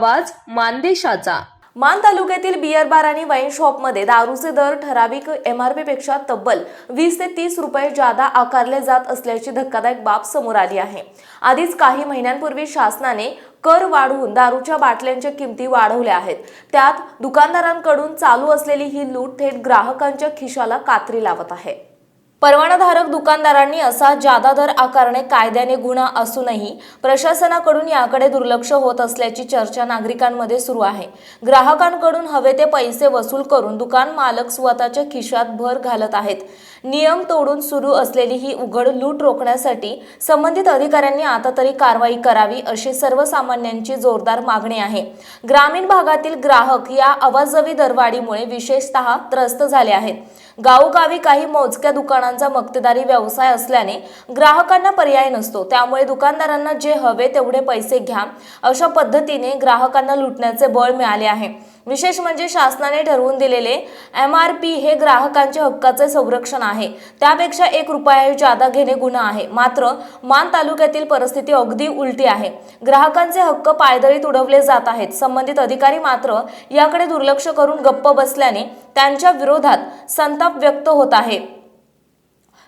आवाज मानदेशाचा. मान तालुक्यातील बियर बार आणि वाईन शॉपमध्ये दारूचे दर ठराविक एमआरपी पेक्षा तब्बल वीस ते तीस रुपये जादा आकारले जात असल्याची धक्कादायक बाब समोर आली आहे. आधीच काही महिन्यांपूर्वी शासनाने कर वाढवून दारूच्या बाटल्यांच्या किमती वाढवल्या आहेत. त्यात दुकानदारांकडून चालू असलेली ही लूट थेट ग्राहकांच्या खिशाला कात्री लावत आहे. परवानाधारक दुकानदारांनी असा जादा दर आकारणे कायद्याने गुन्हा असूनही प्रशासनाकडून याकडे दुर्लक्ष होत असल्याची चर्चा नागरिकांमध्ये सुरू आहे. ग्राहकांकडून हवे ते पैसे वसूल करून दुकान मालक स्वतःच्या खिशात भर घालत आहेत. नियम तोडून सुरू असलेली ही उघड लूट रोखण्यासाठी संबंधित अधिकाऱ्यांनी आता तरी कारवाई करावी अशी सर्वसामान्यांची जोरदार मागणी आहे. ग्रामीण भागातील ग्राहक या अवाजवी दरवाढीमुळे विशेषतः त्रस्त झाले आहेत. गावोगावी काही मोजक्या दुकानात दुकानांचा मक्तेदारी व्यवसाय असल्याने ग्राहकांना पर्याय नसतो. त्यामुळे दुकानदारांना जे हवे तेवढे पैसे घ्या. अशा पद्धतीने ग्राहकांना लुटण्याचे बळ मिळाले आहे. विशेष म्हणजे शासनाने ठरवून दिलेले एम आर पी हे ग्राहकांच्या हक्काचे संरक्षण आहे. त्यापेक्षा एक रुपया जादा घेणे गुन्हा आहे. मात्र मान तालुक्यातील परिस्थिती अगदी उलटी आहे. ग्राहकांचे हक्क पायदळीत उडवले जात आहेत. संबंधित अधिकारी मात्र याकडे दुर्लक्ष करून गप्प बसल्याने त्यांच्या विरोधात संताप व्यक्त होत आहे.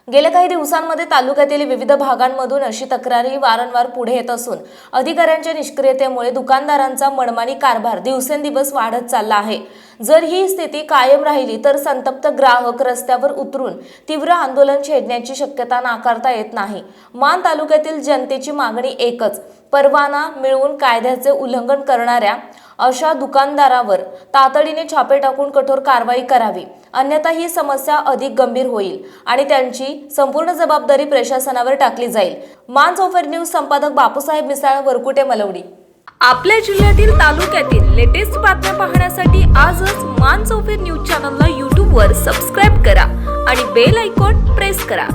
गेल्या काही दिवसांमध्ये तालुक्यातील विविध भागांमधून अशी तक्रारी वारंवार पुढे येत असून अधिकाऱ्यांच्या निष्क्रियतेमुळे दुकानदारांचा मनमानी कारभार दिवसेंदिवस वाढत चालला आहे. जर ही स्थिती कायम राहिली तर संतप्त ग्राहक रस्त्यावर उतरून तीव्र आंदोलन छेडण्याची शक्यता नाकारता येत नाही. मान तालुक्यातील जनतेची मागणी एकच परवाना मिळवून कायद्याचे उल्लंघन करणाऱ्या अशा दुकानदारावर तातडीने छापे टाकून कठोर कारवाई करावी. अन्यथा ही समस्या अधिक गंभीर होईल आणि त्यांची संपूर्ण जबाबदारी प्रशासनावर टाकली जाईल. मान ऑफर न्यूज संपादक बापूसाहेब मिसाळ वरकुटे मलवडी. आपल्या जिल्ह्यातील तालुक्यातील लेटेस्ट बातम्या पाहण्यासाठी आजच मान चौफेर न्यूज चॅनलला यूट्यूबवर सबस्क्राईब करा आणि बेल आयकॉन प्रेस करा.